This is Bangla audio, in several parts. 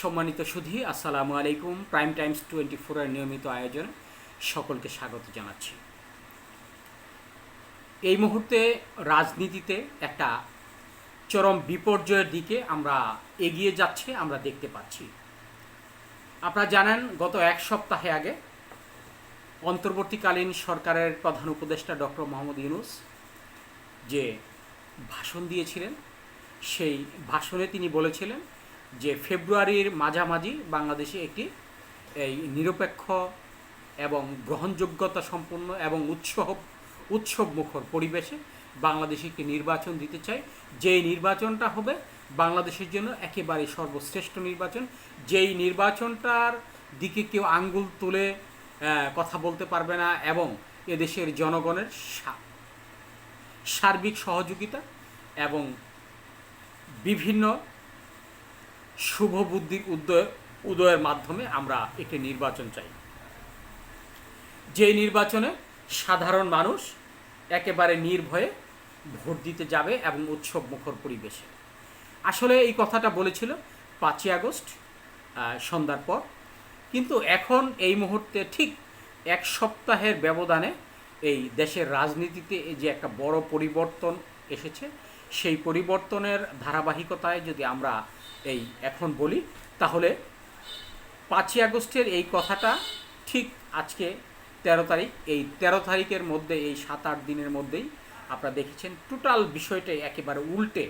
সম্মানিত সুধী, আসসালামু আলাইকুম। প্রাইম টাইমস টোয়েন্টি ফোরের নিয়মিত আয়োজনে সকলকে স্বাগত জানাচ্ছি। এই মুহূর্তে রাজনীতিতে একটা চরম বিপর্যয়ের দিকে আমরা এগিয়ে যাচ্ছে, আমরা দেখতে পাচ্ছি। আপনারা জানেন, গত এক সপ্তাহে আগে অন্তর্বর্তীকালীন সরকারের প্রধান উপদেষ্টা ডক্টর মোহাম্মদ ইউনুস যে ভাষণ দিয়েছিলেন, সেই ভাষণে তিনি বলেছিলেন যে ফেব্রুয়ারির মাঝামাঝি বাংলাদেশে একটি, এই নিরপেক্ষ এবং গ্রহণযোগ্যতা সম্পন্ন এবং উৎসব উৎসব মুখর পরিবেশে বাংলাদেশে একটি নির্বাচন দিতে চাই। যেই নির্বাচনটা হবে বাংলাদেশের জন্য একেবারে সর্বশ্রেষ্ঠ নির্বাচন। যেই নির্বাচনটার দিকে কেউ আঙ্গুল তুলে কথা বলতে পারবে না এবং এদেশের জনগণের সার্বিক সহযোগিতা এবং বিভিন্ন শুভ বুদ্ধির উদয়, উদয়ের মাধ্যমে আমরা একটি নির্বাচন চাই। যে নির্বাচনে সাধারণ মানুষ একেবারে নির্ভয়ে ভোট দিতে যাবে এবং উৎসব মুখর পরিবেশে। আসলে এই কথাটা বলেছিল পাঁচই আগস্ট সন্ধ্যার পর। কিন্তু এখন এই মুহূর্তে ঠিক এক সপ্তাহের ব্যবধানে এই দেশের রাজনীতিতে যে একটা বড় পরিবর্তন এসেছে, সেই পরিবর্তনের ধারাবাহিকতায় যদি আমরা এই, এখন বলি, তাহলে পাঁচই আগস্টের এই কথাটা ঠিক আজকে তেরো তারিখ, এই তেরো তারিখের মধ্যে, এই সাত আট দিনের মধ্যেই আপনারা দেখেছেন, টোটাল বিষয়টাই একেবারে উল্টে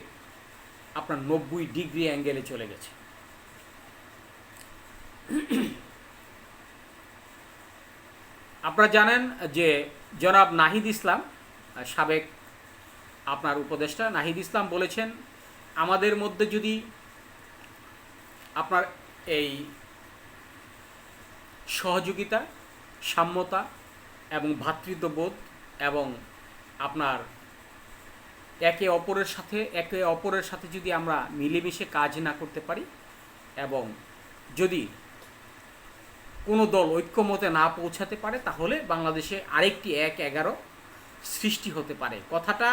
আপনার নব্বই ডিগ্রি অ্যাঙ্গেলে চলে গেছে। আপনারা জানেন যে জনাব নাহিদ ইসলাম, সাবেক আপনার উপদেষ্টা নাহিদ ইসলাম বলেছেন, আমাদের মধ্যে যদি আপনার এই সহযোগিতা, সাম্যতা এবং ভ্রাতৃত্ববোধ এবং আপনার একে অপরের সাথে, একে অপরের সাথে যদি আমরা মিলেমিশে কাজ না করতে পারি এবং যদি কোনো দল ঐক্যমতে না পৌঁছাতে পারে, তাহলে বাংলাদেশে আরেকটি এক এগারো সৃষ্টি হতে পারে। কথাটা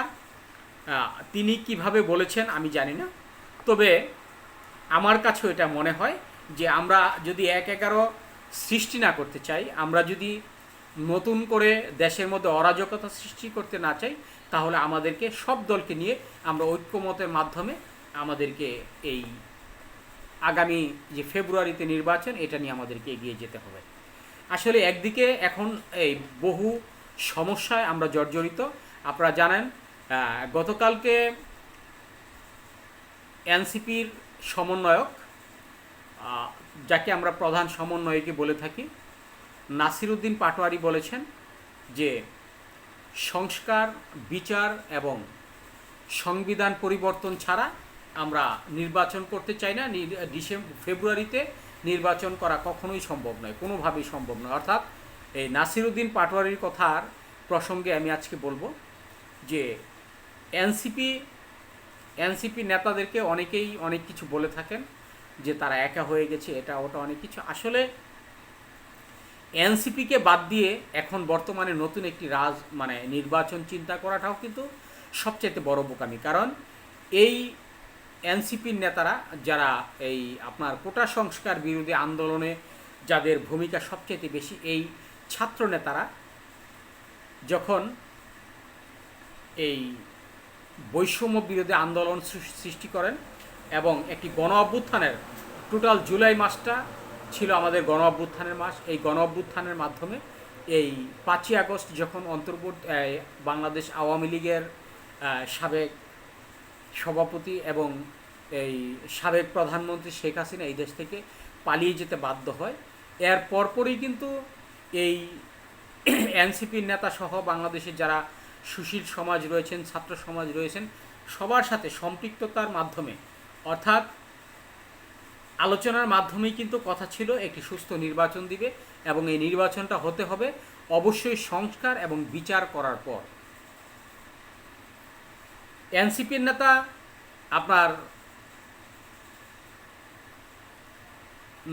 তিনি কীভাবে বলেছেন আমি জানি না। তবে আমার কাছেও এটা মনে হয় যে আমরা যদি এক এগারো সৃষ্টি না করতে চাই, আমরা যদি নতুন করে দেশের মধ্যে অরাজকতা সৃষ্টি করতে না চাই, তাহলে আমাদেরকে সব দলকে নিয়ে আমরা ঐক্যমতের মাধ্যমে আমাদেরকে এই আগামী যে ফেব্রুয়ারিতে নির্বাচন, এটা নিয়ে আমাদেরকে এগিয়ে যেতে হবে। আসলে একদিকে এখন এই বহু সমস্যায় আমরা জর্জরিত। আপনারা জানেন গতকালকে এনসিপির সমন্বয়ক যাকে আমরা প্রধান সমন্বয়কে বলে থাকি। নাসিরুদ্দিন পাটোয়ারি বলেছেন যে, সংস্কার, বিচার এবং সংবিধান পরিবর্তন ছাড়া আমরা নির্বাচন করতে চাই না। ডিসেম্বর ফেব্রুয়ারিতে নির্বাচন করা কখনোই সম্ভব নয়, কোনোভাবেই সম্ভব নয়। অর্থাৎ এই নাসিরুদ্দিন পাটোয়ারির কথার প্রসঙ্গে আমি আজকে বলব যে, এনসিপি এনসিপি নেতাদেরকে অনেকেই অনেক কিছু বলে থাকেন যে তারা একা হয়ে গেছে, এটা, ওটা অনেক কিছু। আসলে এনসিপিকে বাদ দিয়ে এখন বর্তমানে নতুন একটি রাজ মানে নির্বাচন চিন্তা করাটাও কিন্তু সবচেয়ে বড় বোকামি। কারণ এই এনসিপির নেতারা যারা এই আপনার কোটা সংস্কার বিরোধী আন্দোলনে যাদের ভূমিকা সবচেয়ে বেশি, এই ছাত্র নেতারা যখন এই বৈষম্য বিরোধী আন্দোলন সৃষ্টি করেন এবং একটি গণ অভ্যুত্থানের টোটাল জুলাই মাসটা ছিল আমাদের গণ অভ্যুত্থানের মাস। এই গণ অভ্যুত্থানের মাধ্যমে এই পাঁচই আগস্ট যখন অন্তর্বর্তী বাংলাদেশ আওয়ামী লীগের সাবেক সভাপতি এবং এই সাবেক প্রধানমন্ত্রী শেখ হাসিনা এই দেশ থেকে পালিয়ে যেতে বাধ্য হয়। এর পরপরই কিন্তু এই এনসিপির নেতা সহ বাংলাদেশের যারা সুশীল সমাজ রয়েছেন, ছাত্র সমাজ রয়েছেন, সবার সাথে সম্পৃক্ততার মাধ্যমে, অর্থাৎ আলোচনার মাধ্যমেই কিন্তু কথা ছিল একটি সুস্থ নির্বাচন দিবে এবং এই নির্বাচনটা হতে হবে অবশ্যই সংস্কার এবং বিচার করার পর। এনসিপির নেতা আপনার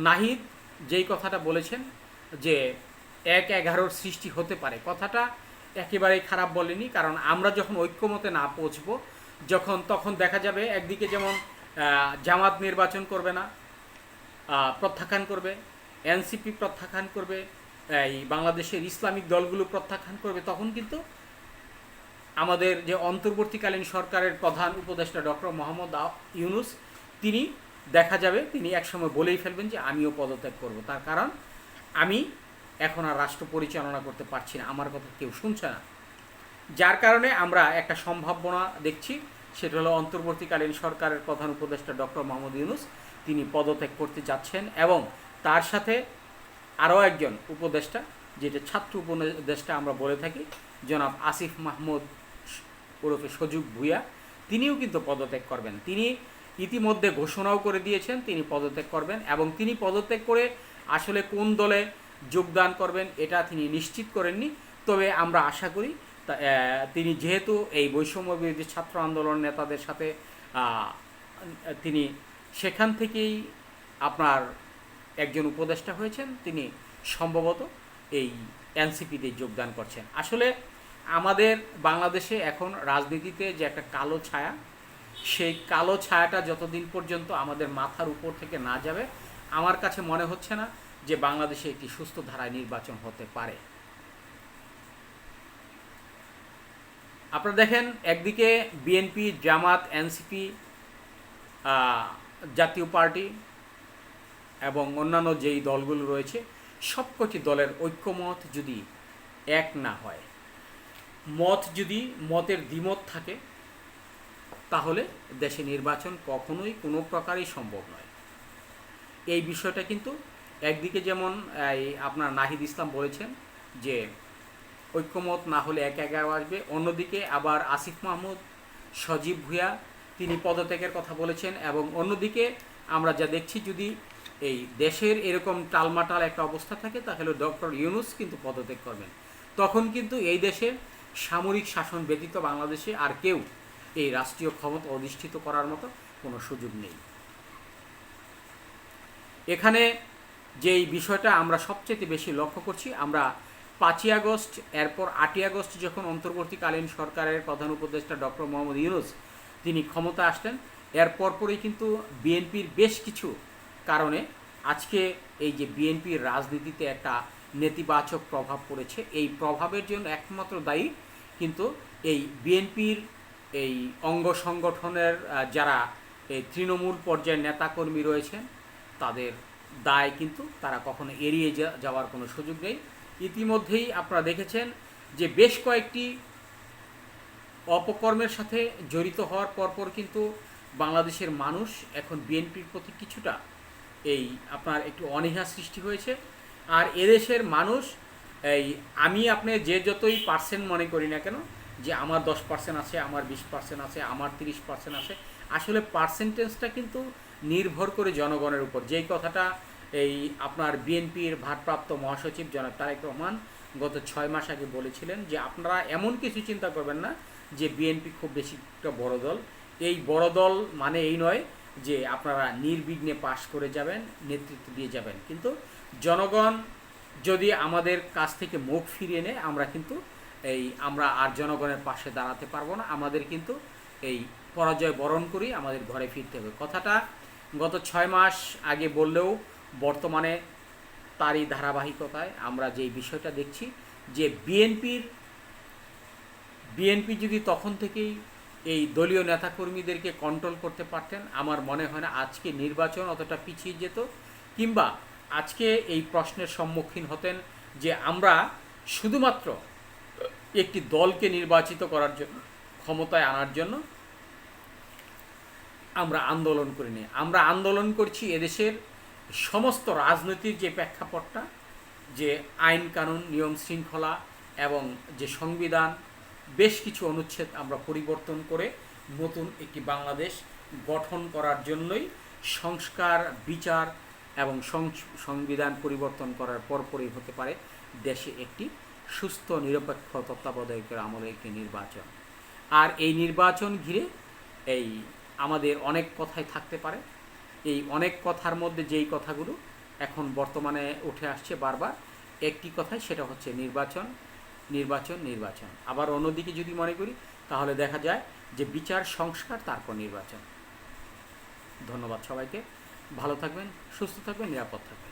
নাহিদ যেই কথাটা বলেছেন যে এক এগারোর সৃষ্টি হতে পারে, কথাটা একেবারেই খারাপ বলেনি, কারণ আমরা যখন ঐক্যমতে না পৌঁছবো, যখন তখন দেখা যাবে একদিকে যেমন জামাত নির্বাচন করবে না প্রত্যাখ্যান করবে, এনসিপি প্রত্যাখ্যান করবে, এই বাংলাদেশের ইসলামিক দলগুলো প্রত্যাখ্যান করবে, তখন কিন্তু আমাদের যে অন্তর্বর্তীকালীন সরকারের প্রধান উপদেষ্টা ডক্টর মোহাম্মদ ইউনুস, তিনি দেখা যাবে, তিনি একসময় বলেই ফেলবেন যে আমিও পদত্যাগ করব। তার কারণ, আমি এখন আর রাষ্ট্র পরিচালনা করতে পারছি না, আমার কথা কেউ শুনছে না। যার কারণে আমরা একটা সম্ভাবনা দেখছি, সেটা হলো অন্তর্বর্তীকালীন সরকারের প্রধান উপদেষ্টা ডক্টর মোহাম্মদ ইউনুস, তিনি পদত্যাগ করতে যাচ্ছেন এবং তার সাথে আরও একজন উপদেষ্টা, যেটা ছাত্র উপদেষ্টা আমরা বলে থাকি, জনাব আসিফ মাহমুদ ওরফে সজুগ ভুইয়া, তিনিও কিন্তু পদত্যাগ করবেন। তিনি ইতিমধ্যে ঘোষণাও করে দিয়েছেন, তিনি পদত্যাগ করবেন এবং তিনি পদত্যাগ করে আসলে কোন দলে যোগদান করবেন, এটা তিনি নিশ্চিত করেননি। তবে আমরা আশা করি তিনি যেহেতু এই বৈষম্য বিরোধী ছাত্র আন্দোলন নেতাদের সাথে তিনি সেখান থেকেই আপনার একজন উপদেষ্টা হয়েছেন, তিনি সম্ভবত এই এনসিপিতে যোগদান করছেন। আসলে আমাদের বাংলাদেশে এখন রাজনীতিতে যে একটা কালো ছায়া, সেই কালো ছায়াটা যতদিন পর্যন্ত আমাদের মাথার উপর থেকে না যাবে, আমার কাছে মনে হচ্ছে না যে বাংলাদেশে একটি সুস্থ ধারায় নির্বাচন হতে পারে। আপনারা দেখেন, একদিকে BNP Jamaat NCP Jatiya party এবং অন্যান্য যেই দলগুলো রয়েছে, সবকটি দলের ঐক্যমত যদি এক না হয়, মত যদি মতের দ্বিমত থাকে, তাহলে দেশে নির্বাচন কখনোই কোনো প্রকারই সম্ভব নয়। এই বিষয়টা কিন্তু একদিকে যেমন, এই আপনার নাহিদ ইসলাম বলেছেন যে ঐক্যমত না হলে এক এগারো আসবে। অন্যদিকে আবার আসিফ মাহমুদ, সজীব ভুয়া তিনি পদত্যাগের কথা বলেছেন এবং অন্যদিকে আমরা যা দেখছি যদি এই দেশের এরকম টালমাটাল একটা অবস্থা থাকে, তাহলে ডক্টর ইউনুস কিন্তু পদত্যাগ করবেন। তখন কিন্তু এই দেশে সামরিক শাসন ব্যতীত বাংলাদেশে আর কেউ এই রাষ্ট্রীয় ক্ষমতা অধিষ্ঠিত করার মতো কোনো সুযোগ নেই। এখানে যেই বিষয়টা আমরা সবচেয়ে বেশি লক্ষ্য করছি, আমরা পাঁচই আগস্ট, এরপর আটই আগস্ট যখন অন্তর্বর্তীকালীন সরকারের প্রধান উপদেষ্টা ডক্টর মোহাম্মদ ইউনুস তিনি ক্ষমতা আসলেন, এর পরপরই কিন্তু বিএনপির বেশ কিছু কারণে আজকে এই যে বিএনপির রাজনীতিতে একটা নেতিবাচক প্রভাব পড়েছে, এই প্রভাবের জন্য একমাত্র দায়ী কিন্তু এই বিএনপির এই অঙ্গ সংগঠনের যারা এই তৃণমূল পর্যায়ের নেতাকর্মী রয়েছেন, তাদের দায় কিন্তু তারা কখনো এড়িয়ে যাওয়ার কোনো সুযোগ নেই। ইতিমধ্যেই আপনারা দেখেছেন যে বেশ কয়েকটি অপকর্মের সাথে জড়িত হওয়ার পরপর কিন্তু বাংলাদেশের মানুষ এখন বিএনপির প্রতি কিছুটা এই আপনার একটু অনীহা সৃষ্টি হয়েছে। আর এদেশের মানুষ, এই আমি আপনি যে যতই পার্সেন্ট মনে করি না কেন যে আমার দশ পার্সেন্ট আছে, আমার বিশ পার্সেন্ট আছে, আমার তিরিশ পার্সেন্ট আছে, আসলে পার্সেন্টেজটা কিন্তু নির্ভর করে জনগণের উপর। যেই কথাটা এই আপনার বিএনপির ভারপ্রাপ্ত মহাসচিব জনাব তারেক রহমান গত ছয় মাস আগে বলেছিলেন যে আপনারা এমন কিছু চিন্তা করবেন না যে বিএনপি খুব বেশি একটা বড় দল। এই বড় দল মানে এই নয় যে আপনারা নির্বিঘ্নে পাশ করে যাবেন, নেতৃত্ব দিয়ে যাবেন। কিন্তু জনগণ যদি আমাদের কাছ থেকে মুখ ফিরিয়ে নেয়, আমরা কিন্তু এই আমরা আর জনগণের পাশে দাঁড়াতে পারব না। আমাদের কিন্তু এই পরাজয় বরণ করি, আমাদের ঘরে ফিরতে হবে। কথাটা গত ছয় মাস আগে বললেও বর্তমানে তারই ধারাবাহিকতায় আমরা যেই বিষয়টা দেখছি, যে বিএনপির বিএনপি যদি তখন থেকেই এই দলীয় নেতাকর্মীদেরকে কন্ট্রোল করতে পারতেন, আমার মনে হয় না আজকে নির্বাচন অতটা পিছিয়ে যেত। কিংবা আজকে এই প্রশ্নের সম্মুখীন হতেন যে আমরা শুধুমাত্র একটি দলকে নির্বাচিত করার জন্য, ক্ষমতায় আনার জন্য আমরা আন্দোলন করিনি আমরা আন্দোলন করছি এদেশের সমস্ত রাজনৈতিক যে প্রেক্ষাপটটা, যে আইন কানুন, নিয়ম শৃঙ্খলা এবং যে সংবিধান, বেশ কিছু অনুচ্ছেদ আমরা পরিবর্তন করে নতুন একটি বাংলাদেশ গঠন করার জন্যই সংস্কার, বিচার এবং সংবিধান পরিবর্তন করার পরপরই হতে পারে দেশে একটি সুস্থ, নিরপেক্ষ তত্ত্বাবধায়কের আমলে একটি নির্বাচন। আর এই নির্বাচন ঘিরে এই আমাদের অনেক কথাই থাকতে পারে। এই অনেক কথার মধ্যে যেই কথাগুলো এখন বর্তমানে উঠে আসছে বারবার, একটি কথাই সেটা হচ্ছে নির্বাচন নির্বাচন নির্বাচন। আবার অন্যদিকে যদি মনে করি, তাহলে দেখা যায় যে বিচার, সংস্কার, তারপর নির্বাচন। ধন্যবাদ সবাইকে। ভালো থাকবেন, সুস্থ থাকবেন, নিরাপদ থাকবেন।